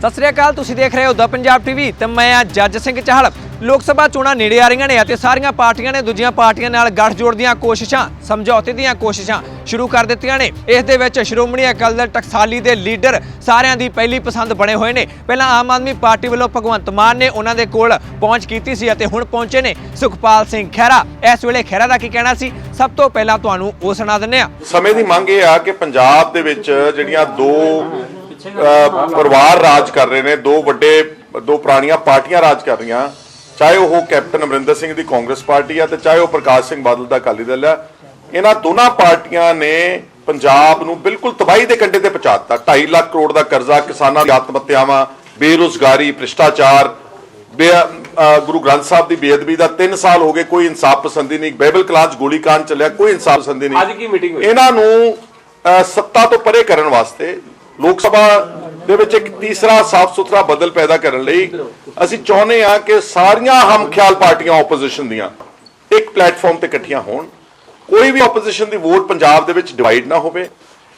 ਸਤਿ ਸ੍ਰੀ ਅਕਾਲ, ਤੁਸੀਂ ਦੇਖ ਰਹੇ ਹੋ ਦ ਪੰਜਾਬ ਟੀਵੀ ਤੇ ਮੈਂ ਆ ਜੱਜ ਸਿੰਘ ਚਾਹਲ। ਲੋਕ ਸਭਾ ਚੋਣਾਂ ਨੇੜੇ ਆ ਰਹੀਆਂ ਨੇ ਅਤੇ ਸਾਰੀਆਂ ਪਾਰਟੀਆਂ ਨੇ ਦੂਜੀਆਂ ਪਾਰਟੀਆਂ ਨਾਲ ਗੱਠਜੋੜ ਦੀਆਂ ਕੋਸ਼ਿਸ਼ਾਂ, ਸਮਝੌਤੇ ਦੀਆਂ ਕੋਸ਼ਿਸ਼ਾਂ ਸ਼ੁਰੂ ਕਰ ਦਿੱਤੀਆਂ ਨੇ। ਇਸ ਦੇ ਵਿੱਚ ਸ਼੍ਰੋਮਣੀ ਅਕਾਲੀ ਦਲ ਟਕਸਾਲੀ ਦੇ ਲੀਡਰ ਸਾਰਿਆਂ ਦੀ ਪਹਿਲੀ ਪਸੰਦ ਬਣੇ ਹੋਏ ਨੇ। ਪਹਿਲਾਂ ਆਮ ਆਦਮੀ ਪਾਰਟੀ ਵੱਲੋਂ ਭਗਵੰਤ ਮਾਨ ਨੇ ਉਹਨਾਂ ਦੇ ਕੋਲ ਪਹੁੰਚ ਕੀਤੀ ਸੀ ਅਤੇ ਹੁਣ ਪਹੁੰਚੇ ਨੇ ਸੁਖਪਾਲ ਸਿੰਘ ਖਹਿਰਾ। ਇਸ ਵੇਲੇ ਖਹਿਰਾ ਦਾ ਕੀ ਕਹਿਣਾ ਸੀ? ਸਭ ਤੋਂ ਪਹਿਲਾਂ ਤੁਹਾਨੂੰ ਉਹ ਸੁਣਾ ਦਿੰਦੇ ਆ ਸਮੇਂ ਦੀ ਮੰਗ ਇਹ ਆ ਕਿ ਪੰਜਾਬ ਦੇ ਵਿੱਚ ਜਿਹੜੀਆਂ ਦੋ ਪਰਿਵਾਰ ਰਾਜ ਕਰ ਰਹੇ ਨੇ ਦੋ ਵੱਡੇ ਦੋ ਪੁਰਾਣੀਆਂ ਪਾਰਟੀਆਂ ਰਾਜ ਕਰ ਰਹੀਆਂ। ਚਾਹੇ ਉਹ ਕੈਪਟਨ ਅਮਰਿੰਦਰ ਸਿੰਘ ਦੀ ਕਾਂਗਰਸ ਪਾਰਟੀ ਆ ਤੇ ਚਾਹੇ ਉਹ ਪ੍ਰਕਾਸ਼ ਸਿੰਘ ਬਾਦਲ ਦਾ ਅਕਾਲੀ ਦਲ ਆ ਇਹਨਾਂ ਦੋਨਾਂ ਪਾਰਟੀਆਂ ਨੇ ਪੰਜਾਬ ਨੂੰ ਬਿਲਕੁਲ ਤਬਾਹੀ ਦੇ ਕੰਢੇ ਤੇ ਪਹੁੰਚਾਤਾ। 2.5 ਲੱਖ ਕਰੋੜ ਦਾ ਕਰਜ਼ਾ ਕਿਸਾਨਾਂ ਦੀ ਆਤਮ ਹੱਤਿਆਵਾਂ ਬੇਰੁਜ਼ਗਾਰੀ ਭ੍ਰਿਸ਼ਟਾਚਾਰ ਗੁਰੂ ਗ੍ਰੰਥ ਸਾਹਿਬ ਦੀ ਬੇਅਦਬੀ ਦਾ 3 ਸਾਲ ਹੋ ਗਏ ਕੋਈ ਇਨਸਾਫ ਪਸੰਦੀ ਨਹੀਂ ਬਾਈਬਲ ਕਲਾਸ ਗੋਲੀकांड ਚੱਲਿਆ ਕੋਈ ਇਨਸਾਫ ਪਸੰਦੀ ਨਹੀਂ। ਅੱਜ ਕੀ meeting ਹੋਈ? ਇਹਨਾਂ ਨੂੰ ਸੱਤਾ ਤੋਂ ਪਰੇ ਕਰਨ ਵਾਸਤੇ ਲੋਕ ਸਭਾ ਦੇ ਵਿੱਚ ਇੱਕ ਤੀਸਰਾ ਸਾਫ਼ ਸੁਥਰਾ ਬਦਲ ਪੈਦਾ ਕਰਨ ਲਈ ਅਸੀਂ ਚਾਹੁੰਦੇ ਹਾਂ ਕਿ ਸਾਰੀਆਂ ਹਮ ਖਿਆਲ ਪਾਰਟੀਆਂ ਆਪੋਜੀਸ਼ਨ ਦੀਆਂ ਇੱਕ ਪਲੇਟਫਾਰਮ ਤੇ ਇਕੱਠੀਆਂ ਹੋਣ। ਕੋਈ ਵੀ ਆਪੋਜੀਸ਼ਨ ਦੀ ਵੋਟ ਪੰਜਾਬ ਦੇ ਵਿੱਚ ਡਿਵਾਈਡ ਨਾ ਹੋਵੇ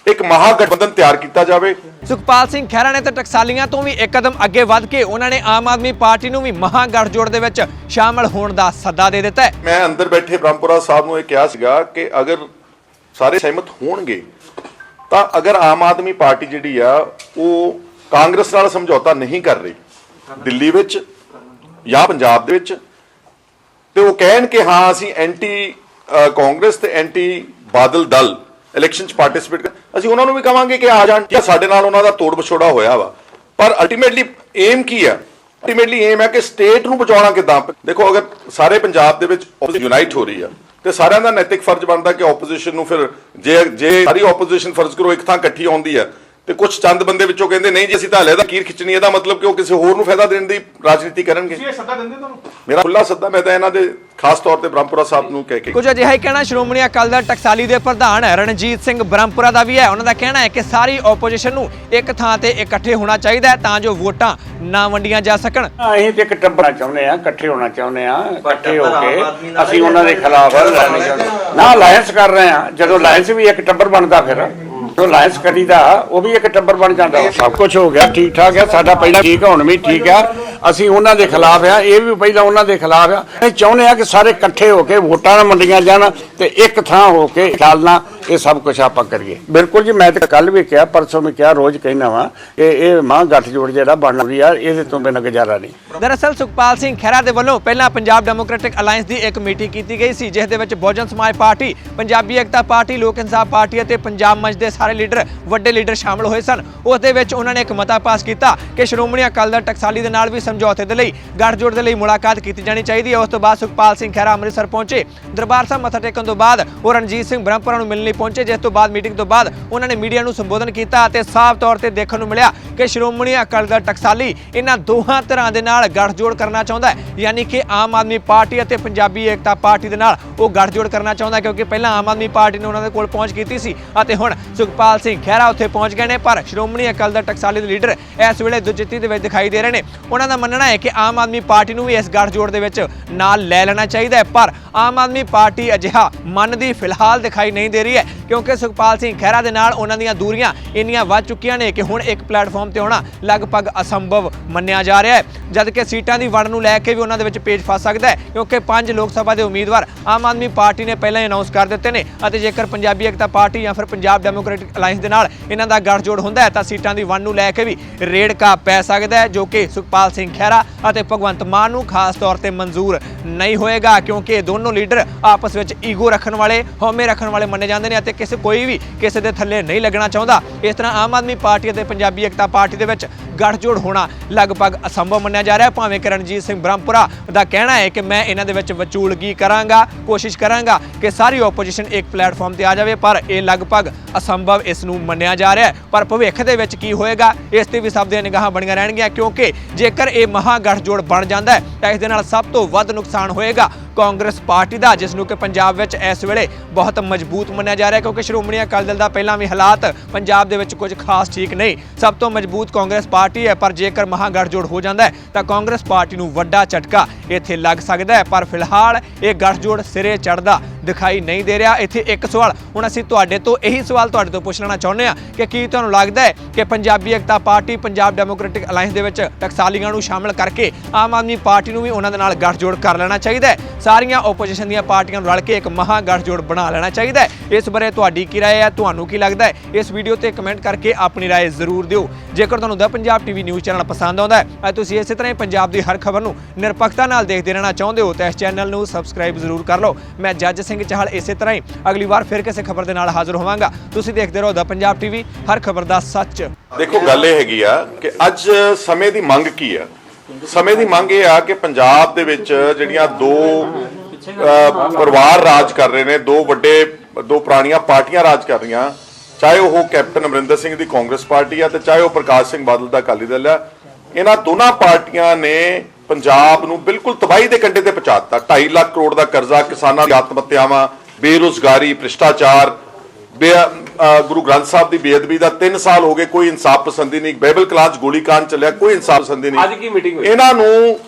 ਇੱਕ ਮਹਾਗਠਬੰਧਨ ਤਿਆਰ ਕੀਤਾ ਜਾਵੇ। ਸੁਖਪਾਲ ਸਿੰਘ ਖਹਿਰਾ ਨੇ ਤਾਂ ਟਕਸਾਲੀਆਂ ਤੋਂ ਵੀ ਇੱਕ ਕਦਮ ਅੱਗੇ ਵੱਧ ਕੇ ਉਹਨਾਂ ਨੇ ਆਮ ਆਦਮੀ ਪਾਰਟੀ ਨੂੰ ਵੀ ਮਹਾਂ ਗੱਠਜੋੜ ਦੇ ਵਿੱਚ ਸ਼ਾਮਲ ਹੋਣ ਦਾ ਸੱਦਾ ਦੇ ਦਿੱਤਾ ਮੈਂ ਅੰਦਰ ਬੈਠੇ ਬ੍ਰਹਮਪੁਰਾ ਸਾਹਿਬ ਨੂੰ ਇਹ ਕਿਹਾ ਸੀਗਾ ਕਿ ਅਗਰ ਸਾਰੇ ਸਹਿਮਤ ਹੋਣਗੇ ਤਾਂ ਅਗਰ ਆਮ ਆਦਮੀ ਪਾਰਟੀ ਜਿਹੜੀ ਆ, ਉਹ ਕਾਂਗਰਸ ਨਾਲ ਸਮਝੌਤਾ ਨਹੀਂ ਕਰ ਰਹੀ, ਦਿੱਲੀ ਵਿੱਚ ਜਾਂ ਪੰਜਾਬ ਦੇ ਵਿੱਚ, ਤੇ ਉਹ ਕਹਿਣ ਕਿ ਹਾਂ, ਅਸੀਂ ਐਂਟੀ ਕਾਂਗਰਸ ਤੇ ਐਂਟੀ ਬਾਦਲ ਦਲ ਇਲੈਕਸ਼ਨ ਚ ਪਾਰਟਿਸਿਪੇਟ ਕਰ, ਅਸੀਂ ਉਹਨਾਂ ਨੂੰ ਵੀ ਕਵਾਂਗੇ ਕਿ ਆ ਜਾਣ, ਜਾਂ ਸਾਡੇ ਨਾਲ ਉਹਨਾਂ ਦਾ ਤੋੜ ਵਿਛੋੜਾ ਹੋਇਆ ਵਾ। ਪਰ ਅਲਟੀਮੇਟਲੀ ਏਮ ਕੀ ਆ? ਅਲਟੀਮੇਟਲੀ ਏਮ ਹੈ ਕਿ ਸਟੇਟ ਨੂੰ ਬਚਾਉਣਾ ਕਿਦਾਂ? ਦੇਖੋ, ਅਗਰ ਸਾਰੇ ਪੰਜਾਬ ਦੇ ਵਿੱਚ ਯੂਨਾਈਟ ਹੋ ਰਹੀ ਆ ਤੇ ਸਾਰਿਆਂ ਦਾ ਨੈਤਿਕ ਫਰਜ਼ ਬਣਦਾ ਕਿ ਆਪੋਜੀਸ਼ਨ ਨੂੰ ਫਿਰ ਜੇ ਜੇ ਸਾਰੀ ਆਪੋਜੀਸ਼ਨ ਫਰਜ਼ ਕਰੋ, ਇੱਕ ਥਾਂ ਇਕੱਠੀ ਆਉਂਦੀ ਹੈ। ਤੇ ਕੁਝ ਚੰਦ ਬੰਦੇ ਵਿੱਚੋਂ ਕਹਿੰਦੇ ਨਹੀਂ ਜੀ ਅਸੀਂ ਤਾਂ ਹਲੇ ਦਾ ਕੀਰ ਖਿੱਚਣੀ ਇਹਦਾ ਮਤਲਬ ਕਿ ਉਹ ਕਿਸੇ ਹੋਰ ਨੂੰ ਫਾਇਦਾ ਦੇਣ ਦੀ ਰਾਜਨੀਤੀ ਕਰਨਗੇ। ਇਹ ਸੱਦਾ ਦਿੰਦੇ ਤੁਹਾਨੂੰ? ਮੇਰਾ ਖੁੱਲਾ ਸੱਦਾ ਮੈਂ ਤਾਂ ਇਹਨਾਂ ਦੇ ਖਾਸ ਤੌਰ ਤੇ ਬ੍ਰਹਮਪੁਰਾ ਸਾਹਿਬ ਨੂੰ ਕਹਿ ਕੇ ਕੁਝ ਅਜਿਹਾ ਹੀ ਕਹਿਣਾ ਸ਼੍ਰੋਮਣੀ ਅਕਾਲੀ ਦਲ ਟਕਸਾਲੀ ਦੇ ਪ੍ਰਧਾਨ ਰਣਜੀਤ ਸਿੰਘ ਬ੍ਰਹਮਪੁਰਾ ਦਾ ਵੀ ਹੈ। ਉਹਨਾਂ ਦਾ ਕਹਿਣਾ ਹੈ ਕਿ ਸਾਰੀ ਆਪੋਜੀਸ਼ਨ ਨੂੰ ਇੱਕ ਥਾਂ ਤੇ ਇਕੱਠੇ ਹੋਣਾ ਚਾਹੀਦਾ ਹੈ ਤਾਂ ਜੋ ਵੋਟਾਂ ਨਾ ਵੰਡੀਆਂ ਜਾ ਸਕਣ। ਅਸੀਂ ਤੇ ਇੱਕ ਟੱਬਰ ਚਾਹੁੰਦੇ ਆ ਇਕੱਠੇ ਹੋਣਾ ਚਾਹੁੰਦੇ ਆ ਇਕੱਠੇ ਹੋ ਕੇ ਅਸੀਂ ਉਹਨਾਂ ਦੇ ਖਿਲਾਫ ਲੜਨਾ ਚਾਹੁੰਦੇ ਹਾਂ। ਨਾ ਅਲਾਈਅੰਸ ਕਰ ਰਹੇ ਆ ਜਦੋਂ ਅਲਾਈਅੰਸ ਵੀ ਇੱਕ ਟੱਬਰ ਬਣਦਾ ਫਿਰ। ਜਦੋਂ ਅਲਾਈਅੰਸ ਕਰੀਦਾ ਉਹ ਵੀ ਇੱਕ ਟੱਬਰ ਬਣ ਜਾਂਦਾ। ਸਭ ਕੁਝ ਹੋ ਗਿਆ ਠੀਕ ਠਾਕ ਹੈ ਸਾਡਾ ਪਹਿਲਾਂ ਠੀਕ ਆ, ਹੁਣ ਵੀ ਠੀਕ ਆ। ਅਸੀਂ ਉਹਨਾਂ ਦੇ ਖਿਲਾਫ ਆ ਇਹ ਵੀ ਪਹਿਲਾਂ ਉਹਨਾਂ ਦੇ ਖਿਲਾਫ ਆ। ਅਸੀਂ ਚਾਹੁੰਦੇ ਆ ਕਿ ਸਾਰੇ ਇਕੱਠੇ ਹੋ ਕੇ ਵੋਟਾਂ ਨਾਲ ਮੰਡੀਆਂ ਜਾਣ ਤੇ ਇੱਕ ਥਾਂ ਹੋ ਕੇ ਚੱਲਣਾ ਇਹ ਸਭ ਕੁਝ ਆਪਾਂ ਕਰੀਏ। ਬਿਲਕੁਲ ਜੀ, ਮੈਂ ਤਾਂ ਕੱਲ ਵੀ ਕਿਹਾ, ਪਰਸੋਂ ਵੀ ਕਿਹਾ, ਰੋਜ਼ ਕਹਿਣਾ ਵਾ ਕਿ ਇਹ ਮਾਂ ਗੱਠਜੋੜ ਜਿਹੜਾ ਬਣ ਰਹੀ ਆ, ਇਹਦੇ ਤੋਂ ਬਿਨਾਂ ਗੁਜ਼ਾਰਾ ਨਹੀਂ। ਦਰਅਸਲ ਸੁਖਪਾਲ ਸਿੰਘ ਖਹਿਰਾ ਦੇ ਵੱਲੋਂ ਪਹਿਲਾਂ ਪੰਜਾਬ ਡੈਮੋਕ੍ਰੈਟਿਕ ਅਲਾਈਅੰਸ ਦੀ ਇੱਕ ਮੀਟਿੰਗ ਕੀਤੀ ਗਈ ਸੀ, ਜਿਸ ਦੇ ਵਿੱਚ ਬਹੁਜਨ ਸਮਾਜ ਪਾਰਟੀ, ਪੰਜਾਬੀ ਏਕਤਾ ਪਾਰਟੀ, ਲੋਕ ਇਨਸਾਫ ਪਾਰਟੀ ਅਤੇ ਪੰਜਾਬ ਮੰਚ ਦੇ ਸਾਰੇ ਲੀਡਰ, ਵੱਡੇ ਲੀਡਰ ਸ਼ਾਮਲ ਹੋਏ ਸਨ। ਉਸ ਦੇ ਵਿੱਚ ਉਹਨਾਂ ਨੇ ਇੱਕ ਮਤਾ ਪਾਸ ਕੀਤਾ ਕਿ ਸ਼੍ਰੋਮਣੀ ਅਕਾਲੀ ਦਲ ਟਕਸਾਲੀ ਦੇ ਨਾਲ ਵੀ ਸਮਝੌਤੇ ਦੇ ਲਈ ਗੱਠਜੋੜ ਦੇ ਲਈ ਮੁਲਾਕਾਤ ਕੀਤੀ ਜਾਣੀ ਚਾਹੀਦੀ ਹੈ। ਉਸ ਤੋਂ ਬਾਅਦ ਸੁਖਪਾਲ ਸਿੰਘ ਖਹਿਰਾ ਅੰਮ੍ਰਿਤਸਰ ਪਹੁੰਚੇ। ਦਰਬਾਰ ਸਾਹਿਬ ਮੱਥਾ ਟੇਕਣ ਤੋਂ ਬਾਅਦ ਉਹ ਰਣਜੀਤ ਸਿੰਘ ਬ੍ਰਹਮਪੁਰਾ ਨੂੰ ਮਿਲਣ ਲਈ ਪਹੁੰਚੇ, ਜਿਸ ਤੋਂ ਬਾਅਦ ਮੀਟਿੰਗ ਤੋਂ ਬਾਅਦ ਉਹਨਾਂ ਨੇ ਮੀਡੀਆ ਨੂੰ ਸੰਬੋਧਨ ਕੀਤਾ ਅਤੇ ਸਾਫ਼ ਤੌਰ ਤੇ ਦੇਖਣ ਨੂੰ ਮਿਲਿਆ ਕਿ ਸ਼੍ਰੋਮਣੀ ਅਕਾਲੀ ਦਲ ਟਕਸਾਲੀ ਇਹਨਾਂ ਦੋਹਾਂ ਤਰ੍ਹਾਂ ਦੇ ਨਾਲ ਗੱਠਜੋੜ ਕਰਨਾ ਚਾਹੁੰਦਾ ਹੈ। ਯਾਨੀ ਕਿ ਆਮ ਆਦਮੀ ਪਾਰਟੀ ਅਤੇ ਪੰਜਾਬੀ ਏਕਤਾ ਪਾਰਟੀ ਦੇ ਨਾਲ ਉਹ ਗੱਠਜੋੜ ਕਰਨਾ ਚਾਹੁੰਦਾ ਕਿਉਂਕਿ ਪਹਿਲਾਂ ਆਮ ਆਦਮੀ ਪਾਰਟੀ ਨੇ ਉਹਨਾਂ ਦੇ ਕੋਲ ਪਹੁੰਚ ਕੀਤੀ ਸੀ ਅਤੇ ਹੁਣ ਸੁਖਪਾਲ ਸਿੰਘ ਖਹਿਰਾ ਉੱਥੇ ਪਹੁੰਚ ਗਏ ਨੇ, ਪਰ ਸ਼੍ਰੋਮਣੀ ਅਕਾਲੀ ਦਲ ਟਕਸਾਲੀ ਦੇ ਲੀਡਰ ਇਸ ਵੇਲੇ ਦੁਚਿੱਤੀ ਦੇ ਵਿੱਚ ਦਿਖਾਈ ਦੇ ਰਹੇ ਨੇ। ਉਹਨਾਂ ਦਾ ਮੰਨਣਾ ਹੈ ਕਿ ਆਮ ਆਦਮੀ ਪਾਰਟੀ ਨੂੰ ਵੀ ਇਸ ਗੱਠਜੋੜ ਦੇ ਵਿੱਚ ਨਾਲ ਲੈ ਲੈਣਾ ਚਾਹੀਦਾ ਹੈ, ਪਰ ਆਮ ਆਦਮੀ ਪਾਰਟੀ ਅਜਿਹਾ ਮੰਨਦੀ ਫਿਲਹਾਲ ਦਿਖਾਈ ਨਹੀਂ ਦੇ ਰਹੀ ਹੈ। ਕਿਉਂਕਿ ਸੁਖਪਾਲ ਸਿੰਘ ਖਹਿਰਾ ਦੇ ਨਾਲ ਉਹਨਾਂ ਦੀਆਂ ਦੂਰੀਆਂ ਇੰਨੀਆਂ ਵੱਧ ਚੁੱਕੀਆਂ ਨੇ ਕਿ ਹੁਣ ਇੱਕ ਪਲੇਟਫਾਰਮ ਤੇ ਹੋਣਾ ਲਗਭਗ ਅਸੰਭਵ ਮੰਨਿਆ ਜਾ ਰਿਹਾ ਹੈ। ਜਦ ਸੀਟਾਂ ਦੀ ਵੰਡ ਨੂੰ ਲੈ ਕੇ ਵੀ ਉਹਨਾਂ ਦੇ ਵਿੱਚ ਪੇਚ ਫਸ ਸਕਦਾ ਹੈ, ਕਿਉਂਕਿ ਪੰਜ ਲੋਕ ਸਭਾ ਦੇ ਉਮੀਦਵਾਰ ਆਮ ਆਦਮੀ ਪਾਰਟੀ ਨੇ ਪਹਿਲਾਂ ਹੀ ਅਨਾਉਂਸ ਕਰ ਦਿੱਤੇ ਨੇ ਅਤੇ ਜੇਕਰ ਪੰਜਾਬੀ ਏਕਤਾ ਪਾਰਟੀ ਜਾਂ ਫਿਰ ਪੰਜਾਬ ਡੈਮੋਕ੍ਰੈਟਿਕ ਅਲਾਈਅੰਸ ਦੇ ਨਾਲ ਇਹਨਾਂ ਦਾ ਗੱਠਜੋੜ ਹੁੰਦਾ ਹੈ, ਤਾਂ ਸੀਟਾਂ ਦੀ ਵੰਡ ਨੂੰ ਲੈ ਕੇ ਵੀ ਰੇੜਕਾ ਪੈ ਸਕਦਾ ਹੈ, ਜੋ ਕਿ ਸੁਖਪਾਲ ਸਿੰਘ ਖਹਿਰਾ ਅਤੇ ਭਗਵੰਤ ਮਾਨ ਨੂੰ ਖਾਸ ਤੌਰ ਤੇ ਮਨਜ਼ੂਰ ਨਹੀਂ ਹੋਏਗਾ, ਕਿਉਂਕਿ ਇਹ ਦੋਨੋਂ ਲੀਡਰ ਆਪਸ ਵਿੱਚ ਈਗੋ ਰੱਖਣ ਵਾਲੇ, ਹਉਮੈ ਰੱਖਣ ਵਾਲੇ ਮੰਨੇ ਜਾਂਦੇ ਨੇ ਅਤੇ ਕਿਸੇ ਕੋਈ ਵੀ ਕਿਸੇ ਦੇ ਥੱਲੇ ਨਹੀਂ ਲੱਗਣਾ ਚਾਹੁੰਦਾ। ਇਸ ਤਰ੍ਹਾਂ ਆਮ ਆਦਮੀ ਪਾਰਟੀ ਅਤੇ ਪੰਜਾਬੀ ਏਕਤਾ ਪਾਰਟੀ ਦੇ ਵਿੱਚ ਗੱਠਜੋੜ ਹੋਣਾ ਲਗਭਗ ਅਸੰਭਵ ਮੰਨਿਆ ਜਾ ਰਿਹਾ। ਭਾਵੇਂ ਕਿ ਸਿੰਘ ਬ੍ਰਹਮਪੁਰਾ ਦਾ ਕਹਿਣਾ ਹੈ ਕਿ ਮੈਂ ਇਹਨਾਂ ਦੇ ਵਿੱਚ ਵਿਚੂਲਗੀ ਕਰਾਂਗਾ, ਕੋਸ਼ਿਸ਼ ਕਰਾਂਗਾ ਕਿ ਸਾਰੀ ਆਪੋਜੀਸ਼ਨ ਇੱਕ ਪਲੇਟਫਾਰਮ ਤੇ ਆ ਜਾਵੇ, ਪਰ ਇਹ ਲਗਭਗ ਅਸੰਭਵ ਇਸ ਨੂੰ ਮੰਨਿਆ ਜਾ ਰਿਹਾ ਪਰ ਭਵਿੱਖ ਦੇ ਵਿੱਚ ਕੀ ਹੋਏਗਾ, ਇਸ ਤੇ ਵੀ ਸਭ ਦੀਆਂ ਨਿਗਾਹਾਂ ਬਣੀਆਂ ਰਹਿਣਗੀਆਂ, ਕਿਉਂਕਿ ਜੇਕਰ ਇਹ ਮਹਾ ਗੱਠਜੋੜ ਬਣ ਜਾਂਦਾ ਹੈ, ਤਾਂ ਇਸ ਦੇ ਨਾਲ ਸਭ ਤੋਂ ਵੱਧ ਨੁਕਸਾਨ ਹੋਏਗਾ। ਕਾਂਗਰਸ ਪਾਰਟੀ ਦਾ ਜਿਸ ਨੂੰ ਕਿ ਪੰਜਾਬ ਵਿੱਚ ਇਸ ਵੇਲੇ ਬਹੁਤ ਮਜ਼ਬੂਤ ਮੰਨਿਆ ਜਾ ਰਿਹਾ ਕਿਉਂਕਿ ਸ਼੍ਰੋਮਣੀ ਅਕਾਲੀ ਦਲ ਦਾ ਪਹਿਲਾਂ ਵੀ ਹਾਲਾਤ ਪੰਜਾਬ ਦੇ ਵਿੱਚ ਕੁਝ ਖਾਸ ਠੀਕ ਨਹੀਂ। ਸਭ ਤੋਂ ਮਜ਼ਬੂਤ ਕਾਂਗਰਸ ਪਾਰਟੀ ਹੈ, ਪਰ ਜੇਕਰ ਮਹਾਗੜਜੋੜ ਹੋ ਜਾਂਦਾ ਹੈ, ਤਾਂ ਕਾਂਗਰਸ ਪਾਰਟੀ ਨੂੰ ਵੱਡਾ ਝਟਕਾ ਇੱਥੇ ਲੱਗ ਸਕਦਾ ਹੈ। ਪਰ ਫਿਲਹਾਲ ਇਹ ਗੱਠਜੋੜ ਸਿਰੇ ਚੜਦਾ ਦਿਖਾਈ ਨਹੀਂ ਦੇ ਰਿਹਾ। ਇੱਥੇ ਇੱਕ ਸਵਾਲ, ਹੁਣ ਅਸੀਂ ਤੁਹਾਡੇ ਤੋਂ ਇਹੀ ਸਵਾਲ ਤੁਹਾਡੇ ਤੋਂ ਪੁੱਛ ਲੈਣਾ ਚਾਹੁੰਦੇ ਹਾਂ ਕਿ ਕੀ ਤੁਹਾਨੂੰ ਲੱਗਦਾ ਹੈ ਕਿ Punjabi Ekta party, Punjab democratic alliance ਦੇ ਵਿੱਚ ਟਕਸਾਲੀਆਂ ਨੂੰ ਸ਼ਾਮਲ ਕਰਕੇ ਆਮ ਆਦਮੀ ਪਾਰਟੀ ਨੂੰ ਵੀ ਉਹਨਾਂ ਦੇ ਨਾਲ ਗੱਠਜੋੜ ਕਰ ਲੈਣਾ ਚਾਹੀਦਾ ਹੈ? ਸਾਰੀਆਂ ਆਪੋਜੀਸ਼ਨ ਦੀਆਂ ਪਾਰਟੀਆਂ ਨੂੰ ਰਲ ਕੇ ਇੱਕ ਮਹਾ ਗੱਠਜੋੜ ਬਣਾ ਲੈਣਾ ਚਾਹੀਦਾ ਹੈ। ਇਸ ਬਾਰੇ ਤੁਹਾਡੀ ਕੀ ਰਾਏ ਹੈ? ਤੁਹਾਨੂੰ ਕੀ ਲੱਗਦਾ ਹੈ? ਇਸ ਵੀਡੀਓ ਤੇ ਕਮੈਂਟ ਕਰਕੇ ਆਪਣੀ ਰਾਏ ਜ਼ਰੂਰ ਦਿਓ। ਜੇਕਰ ਤੁਹਾਨੂੰ ਦਾ ਪੰਜਾਬ ਟੀਵੀ ਨਿਊਜ਼ ਚੈਨਲ ਪਸੰਦ ਆਉਂਦਾ ਹੈ ਤੁਸੀਂ ਇਸੇ ਤਰ੍ਹਾਂ ਹੀ ਪੰਜਾਬ ਦੀ ਹਰ ਖਬਰ ਨੂੰ ਨਿਰਪੱਖਤਾ ਨਾਲ ਦੇਖਦੇ ਰਹਿਣਾ ਚਾਹੁੰਦੇ ਹੋ, ਤਾਂ ਇਸ ਚੈਨਲ ਨੂੰ ਸਬਸਕ੍ਰਾਈਬ ਜ਼ਰੂਰ ਕਰ ਲਓ। ਮੈਂ ਜੱਜ ਸਿੰਘ ਚਾਹਲ ਇਸੇ ਤਰ੍ਹਾਂ ਹੀ ਅਗਲੀ ਵਾਰ ਫਿਰ ਕਿਸੇ ਖਬਰ ਦੇ ਨਾਲ ਹਾਜ਼ਰ ਹੋਵਾਂਗਾ। ਤੁਸੀਂ ਦੇਖਦੇ ਰਹੋ ਦਾ ਪੰਜਾਬ ਟੀਵੀ ਹਰ ਖਬਰ ਦਾ ਸੱਚ। ਦੇਖੋ, ਗੱਲ ਇਹ ਹੈਗੀ ਆ ਕਿ ਅੱਜ ਸਮੇਂ ਦੀ ਮੰਗ ਕੀ ਆ? ਸਮੇਂ ਦੀ ਮੰਗ ਇਹ ਆ ਕਿ ਪੰਜਾਬ ਦੇ ਵਿੱਚ ਜਿਹੜੀਆਂ ਦੋ ਪਰਿਵਾਰ ਰਾਜ ਕਰ ਰਹੇ ਨੇ, ਦੋ ਵੱਡੇ, ਦੋ ਪੁਰਾਣੀਆਂ ਪਾਰਟੀਆਂ ਰਾਜ ਕਰ ਰਹੀਆਂ, ਚਾਹੇ ਉਹ ਕੈਪਟਨ ਅਮਰਿੰਦਰ ਸਿੰਘ ਦੀ ਕਾਂਗਰਸ ਪਾਰਟੀ ਆ ਤੇ ਚਾਹੇ ਉਹ ਪ੍ਰਕਾਸ਼ ਸਿੰਘ ਬਾਦਲ ਦਾ ਅਕਾਲੀ ਦਲ ਆ, ਇਹਨਾਂ ਦੋਨਾਂ ਪਾਰਟੀਆਂ ਨੇ ਪੰਜਾਬ ਨੂੰ ਬਿਲਕੁਲ ਤਬਾਹੀ ਦੇ ਕੰਢੇ ਤੇ ਪਹੁੰਚਾ ਦਿੱਤਾ 2.5 ਲੱਖ ਕਰੋੜ ਦਾ ਕਰਜ਼ਾ ਕਿਸਾਨਾਂ ਦੀ ਆਤਮ ਹੱਤਿਆਵਾਂ ਬੇਰੁਜ਼ਗਾਰੀ, ਭ੍ਰਿਸ਼ਟਾਚਾਰ, ਬੇ ਗੁਰੂ ਗ੍ਰੰਥ ਸਾਹਿਬ ਦੀ ਬੇਅਦਬੀ ਦਾ 3 ਸਾਲ ਹੋ ਗਏ ਕੋਈ ਇਨਸਾਫ ਪਸੰਦੀ ਨਹੀਂ ਬਾਈਬਲ ਕਲਾਸ ਗੋਲੀकांड ਚੱਲਿਆ ਕੋਈ ਇਨਸਾਫ ਪਸੰਦੀ ਨਹੀਂ। ਅੱਜ ਕੀ meeting ਹੋਈ? ਇਹਨਾਂ ਨੂੰ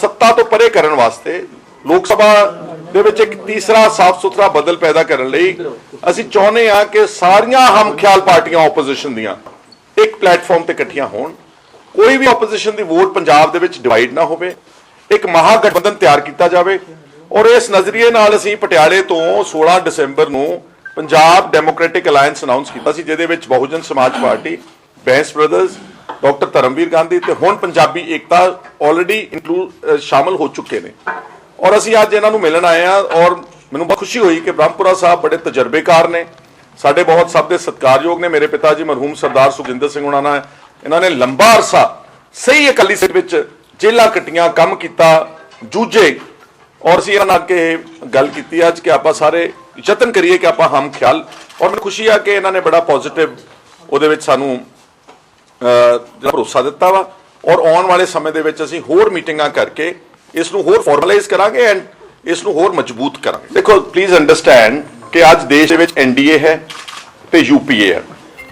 ਸੱਤਾ ਤੋਂ ਪਰੇ ਕਰਨ ਵਾਸਤੇ ਲੋਕ ਸਭਾ ਦੇ ਵਿੱਚ ਇੱਕ ਤੀਸਰਾ ਸਾਫ਼ ਸੁਥਰਾ ਬਦਲ ਪੈਦਾ ਕਰਨ ਲਈ ਅਸੀਂ ਚਾਹੁੰਦੇ ਹਾਂ ਕਿ ਸਾਰੀਆਂ ਹਮ ਖਿਆਲ ਪਾਰਟੀਆਂ ਆਪੋਜੀਸ਼ਨ ਦੀਆਂ ਇੱਕ ਪਲੇਟਫਾਰਮ ਤੇ ਇਕੱਠੀਆਂ ਹੋਣ। ਕੋਈ ਵੀ ਆਪੋਜੀਸ਼ਨ ਦੀ ਵੋਟ ਪੰਜਾਬ ਦੇ ਵਿੱਚ ਡਿਵਾਈਡ ਨਾ ਹੋਵੇ ਇੱਕ ਮਹਾਗਠਬੰਧਨ ਤਿਆਰ ਕੀਤਾ ਜਾਵੇ। ਔਰ ਇਸ ਨਜ਼ਰੀਏ ਨਾਲ ਅਸੀਂ ਪਟਿਆਲੇ ਤੋਂ 16 ਦਸੰਬਰ ਨੂੰ ਪੰਜਾਬ ਡੈਮੋਕ੍ਰੈਟਿਕ ਅਲਾਈਅੰਸ ਅਨਾਉਂਸ ਕੀਤਾ ਸੀ, ਜਿਹਦੇ ਵਿੱਚ Bahujan Samaj party Bains brothers doctor Dharamvir Gandhi ਤੇ ਹੁਣ ਪੰਜਾਬੀ ਏਕਤਾ ਆਲਰੇਡੀ ਇਨਕਲੂਡ ਸ਼ਾਮਲ ਹੋ ਚੁੱਕੇ ਨੇ। ਔਰ ਅਸੀਂ ਅੱਜ ਇਹਨਾਂ ਨੂੰ ਮਿਲਣ ਆਏ ਆ ਔਰ ਮੈਨੂੰ ਬਹੁਤ ਖੁਸ਼ੀ ਹੋਈ ਕਿ ਬ੍ਰਹਮਪੁਰਾ ਸਾਹਿਬ ਬੜੇ ਤਜਰਬੇਕਾਰ ਨੇ। ਸਾਡੇ ਬਹੁਤ ਸਭ ਦੇ ਸਤਿਕਾਰਯੋਗ ਨੇ ਮੇਰੇ ਪਿਤਾ ਜੀ ਮਰਹੂਮ ਸਰਦਾਰ ਸੁਖਜਿੰਦਰ ਸਿੰਘ ਉਹਨਾਂ ਨਾਲ। ਇਹਨਾਂ ਨੇ ਲੰਬਾ ਅਰਸਾ ਸਹੀ ਅਕਾਲੀ ਸਿੱਟ ਵਿੱਚ ਜੇਲਾਂ ਕੱਟੀਆਂ, ਕੰਮ ਕੀਤਾ, ਜੂਝੇ ਔਰ ਅਸੀਂ ਇਹਨਾਂ ਨਾਲ ਕੇ ਗੱਲ ਕੀਤੀ ਅੱਜ ਕਿ ਆਪਾਂ ਸਾਰੇ ਯਤਨ ਕਰੀਏ ਕਿ ਆਪਾਂ ਹਮ ਖਿਆਲ। ਔਰ ਮੈਨੂੰ ਖੁਸ਼ੀ ਆ ਕਿ ਇਹਨਾਂ ਨੇ ਬੜਾ ਪੋਜ਼ਿਟਿਵ ਉਹਦੇ ਵਿੱਚ ਸਾਨੂੰ ਜਿਹੜਾ ਭਰੋਸਾ ਦਿੱਤਾ ਵਾ। ਔਰ ਆਉਣ ਵਾਲੇ ਸਮੇਂ ਦੇ ਵਿੱਚ ਅਸੀਂ ਹੋਰ ਮੀਟਿੰਗਾਂ ਕਰਕੇ ਇਸ ਨੂੰ ਹੋਰ ਫਾਰਮਲਾਈਜ਼ ਕਰਾਂਗੇ ਐਂਡ ਇਸ ਨੂੰ ਹੋਰ ਮਜ਼ਬੂਤ ਕਰਾਂਗੇ। ਦੇਖੋ ਪਲੀਜ਼ ਅੰਡਰਸਟੈਂਡ ਕਿ ਅੱਜ ਦੇਸ਼ ਦੇ ਵਿੱਚ ਐਨਡੀਏ ਹੈ ਤੇ ਯੂਪੀਏ ਹੈ।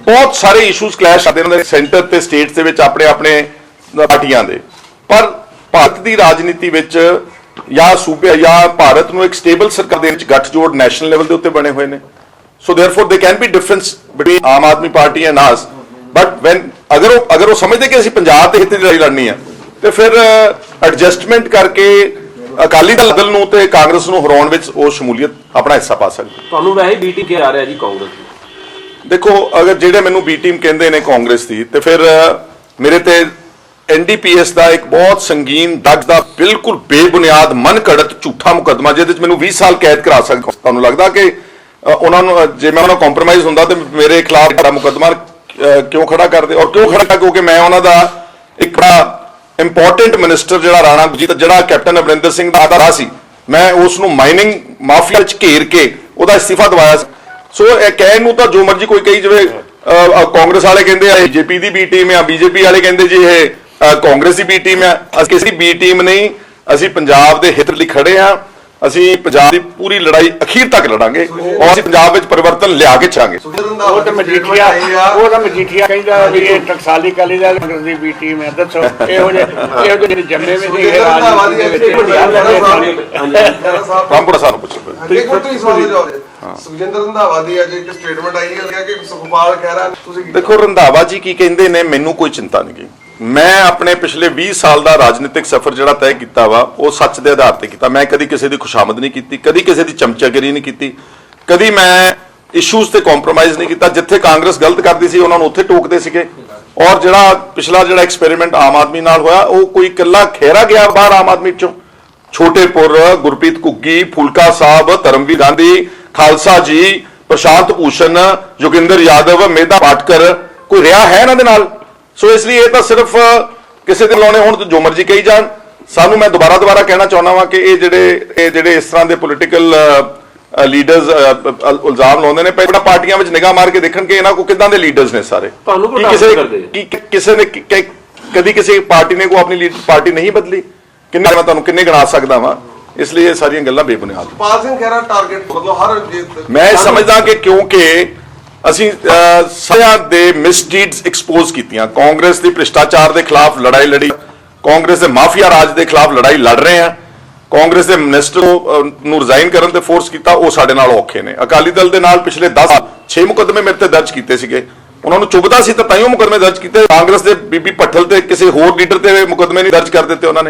ਬਹੁਤ ਸਾਰੇ ਇਸ਼ੂਜ਼ ਕਲੈਸ਼ ਕਰਦੇ ਨੇ ਸੈਂਟਰ ਤੇ ਸਟੇਟਸ ਦੇ ਵਿੱਚ ਆਪਣੇ ਆਪਣੇ ਪਾਰਟੀਆਂ ਦੇ। ਪਰ ਭਾਰਤ ਦੀ ਰਾਜਨੀਤੀ ਵਿੱਚ ਜਾਂ ਸੂਬੇ ਜਾਂ ਭਾਰਤ ਨੂੰ ਇੱਕ ਸਟੇਬਲ ਸਰਕਾਰ ਦੇ ਵਿੱਚ ਗੱਠਜੋੜ ਨੈਸ਼ਨਲ ਲੈਵਲ ਦੇ ਉੱਤੇ ਬਣੇ ਹੋਏ ਨੇ so therefore there can be difference between Aam Aadmi Party and ਆਸ ਬਟ ਵੈਨ ਅਗਰ ਉਹ ਅਗਰ ਉਹ ਸਮਝਦੇ ਕਿ ਅਸੀਂ ਪੰਜਾਬ ਦੇ ਹਿੱਤ ਦੀ ਲੜਾਈ ਲੜਨੀ ਆ ਤੇ ਫਿਰ ਐਡਜਸਟਮੈਂਟ ਕਰਕੇ ਅਕਾਲੀ ਦਲ ਨੂੰ ਤੇ ਕਾਂਗਰਸ ਨੂੰ ਹਰਾਉਣ ਵਿੱਚ ਉਹ ਸ਼ਮੂਲੀਅਤ ਆਪਣਾ ਹਿੱਸਾ ਪਾ ਸਕਦੇ ਤੁਹਾਨੂੰ ਵੈਸੇ ਬੀਟਿੰਗ ਕੀ ਆ ਰਿਹਾ ਜੀ ਕਾਂਗਰਸ ਦੀ ਦੇਖੋ ਅਗਰ ਜਿਹੜੇ ਮੈਨੂੰ ਬੀ ਟੀਮ ਕਹਿੰਦੇ ਨੇ ਕਾਂਗਰਸ ਦੀ ਤੇ ਫਿਰ ਅ, ਮੇਰੇ ਤੇ ਐਨਡੀਪੀਐਸ ਦਾ ਇੱਕ ਬਹੁਤ ਸੰਗੀਨ ਦਗ ਦਾ ਬਿਲਕੁਲ ਬੇਬੁਨਿਆਦ, ਮਨ ਝੂਠਾ ਮੁਕੱਦਮਾ, ਜਿਹਦੇ ਵਿੱਚ ਮੈਨੂੰ 20 ਸਾਲ ਕੈਦ ਕਰਾ ਸਕਦਾ ਤੁਹਾਨੂੰ ਲੱਗਦਾ ਕਿ ਉਹਨਾਂ ਨੂੰ ਜੇ ਮੈਂ ਉਹਨਾਂ ਕੰਪਰੋਮਾਈਜ਼ ਹੁੰਦਾ ਤੇ ਮੇਰੇ ਖਿਲਾਫ ਬੜਾ ਮੁਕੱਦਮਾ ਕਿਉਂ ਖੜਾ ਕਰਦੇ? ਔਰ ਕਿਉਂ ਖੜਾ ਕਿਉਂਕਿ ਮੈਂ ਉਹਨਾਂ ਦਾ ਇੱਕ ਬੜਾ ਇੰਪੋਰਟੈਂਟ ਮਿਨਿਸਟਰ ਜਿਹੜਾ ਰਾਣਾ ਗੁਰਜੀਤ, ਜਿਹੜਾ ਕੈਪਟਨ ਅਮਰਿੰਦਰ ਸਿੰਘ ਦਾ ਆਦਾ ਸੀ, ਮੈਂ ਉਸ ਨੂੰ ਮਾਈਨਿੰਗ ਮਾਫੀਆ ਵਿੱਚ ਘੇਰ ਕੇ ਉਹਦਾ ਅਸਤੀਫਾ ਦਵਾਇਆ ਸੀ। ਸੋ ਇਹ ਕਹਿਣ ਨੂੰ ਤਾਂ ਜੋ ਮਰਜ਼ੀ ਕੋਈ ਕਹੀ ਜਾਵੇ ਕਾਂਗਰਸ ਵਾਲੇ ਕਹਿੰਦੇ ਆ ਬੀਜੇਪੀ ਦੀ ਬੀ ਟੀਮ ਆ, ਬੀਜੇਪੀ ਵਾਲੇ ਕਹਿੰਦੇ ਜੀ ਇਹ ਕਾਂਗਰਸ ਦੀ ਬੀ ਟੀਮ ਆ ਅਸੀਂ ਕਿਸੇ ਦੀ ਬੀ ਟੀਮ ਨਹੀਂ ਅਸੀਂ ਪੰਜਾਬ ਦੇ ਹਿੱਤ ਲਈ ਖੜੇ ਆ ਅਸੀਂ ਪੰਜਾਬ ਦੀ ਪੂਰੀ ਲੜਾਈ ਅਖੀਰ ਤੱਕ ਲੜਾਂਗੇ ਔਰ ਅਸੀਂ ਪੰਜਾਬ ਵਿੱਚ ਪਰਿਵਰਤਨ ਲਿਆ ਕੇ ਛਾਂਗੇ ਉਹ ਤਾਂ ਮਜੀਠੀਆ ਉਹ ਤਾਂ ਮਜੀਠੀਆ ਕਹਿੰਦਾ ਵੀ ਇਹ ਟਕਸਾਲੀ ਕਾਲੀ ਦਾ ਕਾਂਗਰਸ ਦੀ ਬੀ ਟੀਮ ਹੈ। ਦੱਸੋ ਇਹੋ ਜਿਹੇ ਇਹੋ ਜਿਹੇ ਜਿਹੜੇ ਜੰਮੇ ਵੀ ਨਹੀਂ ਇਹ ਰਾਜਨੀਤੀ ਦੇ ਵਿੱਚ। ਰਾਮਪੁਰਾ ਸਾਹਿਬ ਪੁੱਛੋ ਇੱਕ ਮਿੰਟ ਤੁਸੀਂ ਸਵਾਲ ਜਵਾਬ ਦੇ ਸੁਖਜਿੰਦਰ ਰੰਧਾਵਾ ਦੀ ਅੱਜ ਇੱਕ ਸਟੇਟਮੈਂਟ ਆਈ ਹੈ ਕਿ ਸੁਖਪਾਲ ਖਹਿਰਾ ਤੁਸੀਂ ਦੇਖੋ ਰੰਧਾਵਾ ਜੀ ਕੀ ਕਹਿੰਦੇ ਨੇ ਮੈਨੂੰ ਕੋਈ ਚਿੰਤਾ ਨਹੀਂ ਮੈਂ ਆਪਣੇ ਪਿਛਲੇ 20 ਸਾਲ ਦਾ ਰਾਜਨੀਤਿਕ ਸਫ਼ਰ ਜਿਹੜਾ ਤੈਅ ਕੀਤਾ ਵਾ, ਉਹ ਸੱਚ ਦੇ ਆਧਾਰ ਤੇ ਕੀਤਾ। ਮੈਂ ਕਦੀ ਕਿਸੇ ਦੀ ਖੁਸ਼ਾਮਦ ਨਹੀਂ ਕੀਤੀ, ਕਦੀ ਕਿਸੇ ਦੀ ਚਮਚਾਗਿਰੀ ਨਹੀਂ ਕੀਤੀ, ਕਦੀ ਮੈਂ ਇਸ਼ੂਜ਼ ਤੇ ਕੰਪਰੋਮਾਈਜ਼ ਨਹੀਂ ਕੀਤਾ। ਜਿੱਥੇ ਕਾਂਗਰਸ ਗਲਤ ਕਰਦੀ ਸੀ, ਉਹਨਾਂ ਨੂੰ ਉੱਥੇ ਟੋਕਦੇ ਸੀਗੇ। ਔਰ ਜਿਹੜਾ ਪਿਛਲਾ ਜਿਹੜਾ ਐਕਸਪੈਰੀਮੈਂਟ ਆਮ ਆਦਮੀ ਨਾਲ ਹੋਇਆ, ਉਹ ਕੋਈ ਇਕੱਲਾ ਖੇਰਾ ਗਿਆ ਬਾਹਰ ਆਮ ਆਦਮੀ ਚੋਂ। ਛੋਟੇਪੁਰ, ਗੁਰਪ੍ਰੀਤ ਕੁੱਗੀ ਫੁਲਕਾ ਸਾਹਿਬ, ਧਰਮਵੀਰ ਗਾਂਧੀ, ਖਾਲਸਾ ਜੀ, ਪ੍ਰਸ਼ਾਂਤ ਭੂਸ਼ਣ, ਜੋਗਿੰਦਰ ਯਾਦਵ, ਮੇਧਾ ਪਾਟਕਰ, ਕੋਈ ਰਿਹਾ ਹੈ ਇਹਨਾਂ ਦੇ ਨਾਲ? ਸੋ ਇਸ ਲਈ ਇਹ ਤਾਂ ਸਿਰਫ ਕਿਸੇ ਦੇ ਲਾਉਣੇ ਹੋਣ ਤੇ ਜੋ ਮਰਜ਼ੀ ਕਹੀ ਜਾਣ। ਸਾਨੂੰ ਮੈਂ ਦੁਬਾਰਾ ਦੁਬਾਰਾ ਕਹਿਣਾ ਚਾਹੁੰਦਾ ਵਾਂ ਕਿ ਇਹ ਜਿਹੜੇ ਇਹ ਜਿਹੜੇ ਇਸ ਤਰ੍ਹਾਂ ਦੇ ਪੋਲੀਟੀਕਲ ਲੀਡਰਸ ਇਲਜ਼ਾਮ ਲਾਉਂਦੇ ਨੇ ਪਹਿਲਾਂ ਪਾਰਟੀਆਂ ਵਿੱਚ ਨਿਗਾਹ ਮਾਰ ਕੇ ਦੇਖਣ ਕਿ ਇਹਨਾਂ ਕੋ ਕਿਦਾਂ ਦੇ ਲੀਡਰਸ ਨੇ ਸਾਰੇ। ਤੁਹਾਨੂੰ ਕਿਸੇ ਕਿਸੇ ਨੇ ਕਦੀ ਕਿਸੇ ਪਾਰਟੀ ਨੇ ਕੋ ਆਪਣੀ ਪਾਰਟੀ ਨਹੀਂ ਬਦਲੀ? ਕਿੰਨੇ ਮੈਂ ਤੁਹਾਨੂੰ ਕਿੰਨੇ ਗਿਣਾ ਸਕਦਾ ਵਾਂ? ਇਸ ਲਈ ਇਹ ਸਾਰੀਆਂ ਗੱਲਾਂ ਬੇਬੁਨਿਆਦ ਸਿੰਘ ਖਹਿਰਾ ਟਾਰਗੇਟ ਮਤਲਬ ਹਰ ਮੈਂ ਇਹ ਸਮਝਦਾ ਕਿ ਕਿਉਂਕਿ ਅਸੀਂ ਸਾਰਿਆਂ ਦੇ ਮਿਸਡੀਡਸ ਐਕਸਪੋਜ਼ ਕੀਤੀਆਂ। ਕਾਂਗਰਸ ਦੀ ਭ੍ਰਿਸ਼ਟਾਚਾਰ ਦੇ ਖਿਲਾਫ ਲੜਾਈ ਲੜੀ। ਕਾਂਗਰਸ ਦੇ ਮਾਫੀਆ ਰਾਜ ਦੇ ਖਿਲਾਫ ਲੜਾਈ ਲੜ ਰਹੇ ਆ ਕਾਂਗਰਸ ਦੇ ਮਿਨਿਸਟਰ ਨੂੰ ਅਹ, ਰਿਜ਼ਾਈਨ ਕਰਨ ਤੇ ਫੋਰਸ ਕੀਤਾ ਉਹ ਸਾਡੇ ਨਾਲ ਔਖੇ ਨੇ। ਅਕਾਲੀ ਦਲ ਦੇ ਨਾਲ ਪਿਛਲੇ 10 ਸਾਲ 6 ਮੁਕੱਦਮੇ ਮੇਰੇ ਤੇ ਦਰਜ ਕੀਤੇ ਸੀਗੇ। ਉਹਨਾਂ ਨੂੰ ਚੁੱਭਦਾ ਸੀ ਤਾਂ ਤਾਈਓ ਮੁਕੱਦਮੇ ਦਰਜ ਕੀਤੇ। ਕਾਂਗਰਸ ਦੇ ਬੀਬੀ ਭੱਠਲ ਤੇ ਕਿਸੇ ਹੋਰ ਲੀਡਰ ਤੇ ਮੁਕੱਦਮੇ ਨਹੀਂ ਦਰਜ ਕਰ ਦਿੱਤੇ ਉਹਨਾਂ ਨੇ।